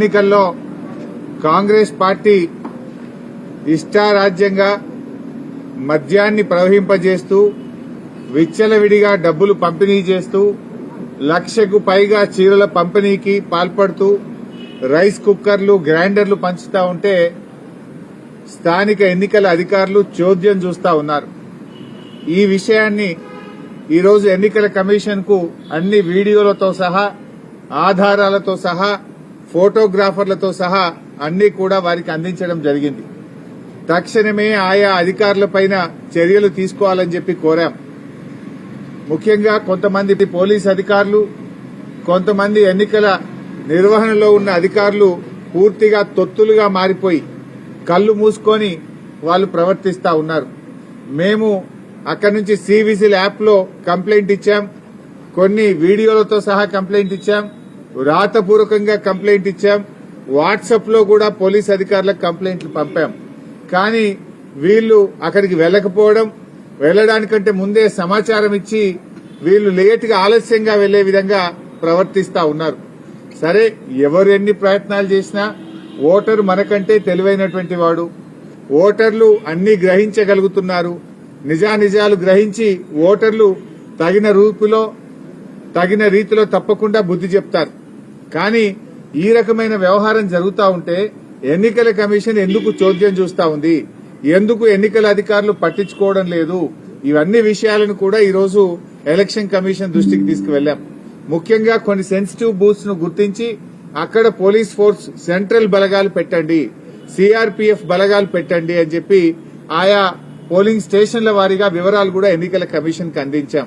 ఎన్నికల్లో కాంగ్రెస్ పార్టీ ఇష్టారాజ్యంగా మద్యాన్ని ప్రవహింపజేస్తూ విచ్చలవిడిగా డబ్బులు పంపిణీ చేస్తూ లక్షకు పైగా చీరల పంపిణీకి పాల్పడుతూ రైస్ కుక్కర్లు గ్రైండర్లు పంచుతా ఉంటే స్థానిక ఎన్నికల అధికారులు చోద్యం చూస్తా ఉన్నారు. ఈ విషయాన్ని ఈరోజు ఎన్నికల కమిషన్కు అన్ని వీడియోలతో సహా ఆధారాలతో సహా ఫోటోగ్రాఫర్లతో సహా అన్ని కూడా వారికి అందించడం జరిగింది. తక్షణమే ఆయా అధికారులపైన చర్యలు తీసుకోవాలని చెప్పి కోరాం. ముఖ్యంగా కొంతమంది పోలీస్ అధికారులు కొంతమంది ఎన్నికల నిర్వహణలో ఉన్న అధికారులు పూర్తిగా తొత్తులుగా మారిపోయి కళ్ళు మూసుకొని వాళ్ళు ప్రవర్తిస్తా ఉన్నారు. మేము అక్కడి నుంచి సివిజిల్ యాప్లో కంప్లైంట్ ఇచ్చాం. కొన్ని వీడియోలతో సహా కంప్లైంట్ ఇచ్చాం. రాతపూర్వకంగా కంప్లైంట్ ఇచ్చాం. వాట్సాప్లో కూడా పోలీస్ అధికారులకు కంప్లైంట్లు పంపాం. కానీ వీళ్ళు అక్కడికి వెళ్ళకపోవడం వెళ్ళడానికంటే ముందే సమాచారం ఇచ్చి వీళ్ళు లేట్గా ఆలస్యంగా వెళ్ళే విధంగా ప్రవర్తిస్తా ఉన్నారు. సరే ఎవరు ఎన్ని ప్రయత్నాలు చేసినా ఓటరు మనకంటే తెలివైనటువంటి వాడు. ఓటర్లు అన్ని గ్రహించగలుగుతున్నారు. నిజానిజాలు గ్రహించి ఓటర్లు తగిన రూపులో తగిన రీతిలో తప్పకుండా బుద్ధి చెప్తారు. కానీ ఈ రకమైన వ్యవహారం జరుగుతూ ఉంటే ఎన్నికల కమిషన్ ఎందుకు చోద్యం చూస్తా ఉంది? ఎందుకు ఎన్నికల అధికారులు పట్టించుకోవడం లేదు? ఇవన్నీ విషయాలను కూడా ఈరోజు ఎలక్షన్ కమిషన్ దృష్టికి తీసుకువెళ్ళాం ముఖ్యంగా కొన్ని సెన్సిటివ్ బూత్స్ను గుర్తించి అక్కడ పోలీస్ ఫోర్స్ సెంట్రల్ బలగాలు పెట్టండి సిఆర్పీఎఫ్ బలగాలు పెట్టండి అని చెప్పి ఆయా పోలింగ్ స్టేషన్ల వారీగా వివరాలు కూడా ఎన్నికల కమిషన్ అందించాం.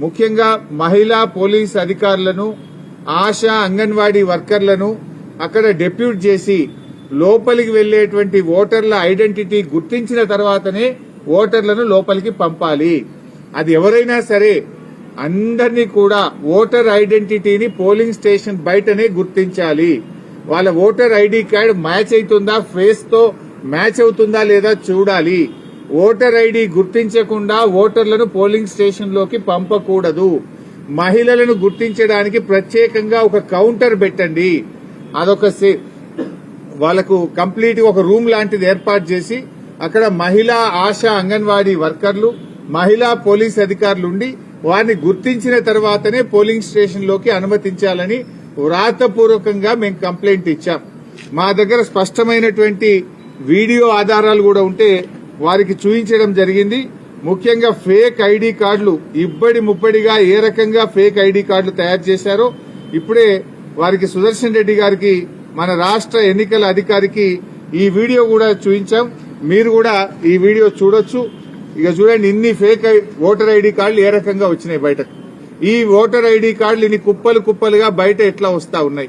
ముఖ్యంగా మహిళా పోలీస్ అధికారులను ఆశా అంగన్వాడీ వర్కర్లను అక్కడ డెప్యూట్ చేసి లోపలికి వెళ్ళేటువంటి ఓటర్ల ఐడెంటిటీ గుర్తించిన తర్వాతనే ఓటర్లను లోపలికి పంపాలి. అది ఎవరైనా సరే అందరినీ కూడా ఓటర్ ఐడెంటిటీని పోలింగ్ స్టేషన్ బయటనే గుర్తించాలి. వాళ్ళ ఓటర్ ఐడి కార్డ్ మ్యాచ్ అవుతుందా ఫేస్తో మ్యాచ్ అవుతుందా లేదా చూడాలి. ఓటర్ ఐడి గుర్తించకుండా ఓటర్లను పోలింగ్ స్టేషన్లోకి పంపకూడదు. మహిళలను గుర్తించడానికి ప్రత్యేకంగా ఒక కౌంటర్ పెట్టండి. అదొక సే- వాళ్ళకు కంప్లీట్ ఒక రూమ్ లాంటిది ఏర్పాటు చేసి అక్కడ మహిళా ఆశా అంగన్వాడీ వర్కర్లు మహిళా పోలీస్ అధికారులు ఉండి వారిని గుర్తించిన తర్వాతనే పోలింగ్ స్టేషన్లోకి అనుమతించాలని వ్రాతపూర్వకంగా మేము కంప్లైంట్ ఇచ్చాం. మా దగ్గర స్పష్టమైనటువంటి వీడియో ఆధారాలు కూడా ఉంటే వారికి చూపించడం జరిగింది. ముఖ్యంగా ఫేక్ ఐడి కార్డులు ఇబ్బడి ముబ్బడిగా ఏ రకంగా ఫేక్ ఐడి కార్డులు తయారు చేశారో ఇప్పుడే వారికి సుదర్శన్ రెడ్డి గారికి మన రాష్ట్ర ఎన్నికల అధికారికి ఈ వీడియో కూడా చూపించాం. మీరు కూడా ఈ వీడియో చూడొచ్చు. ఇక చూడండి ఇన్ని ఫేక్ ఐ- ఓటర్ ఐడి కార్డులు ఏ రకంగా వచ్చినాయి బయటకు. ఈ ఓటర్ ఐడి కార్డులు ఇన్ని కుప్పలు కుప్పలుగా బయట ఎట్లా వస్తా ఉన్నాయి?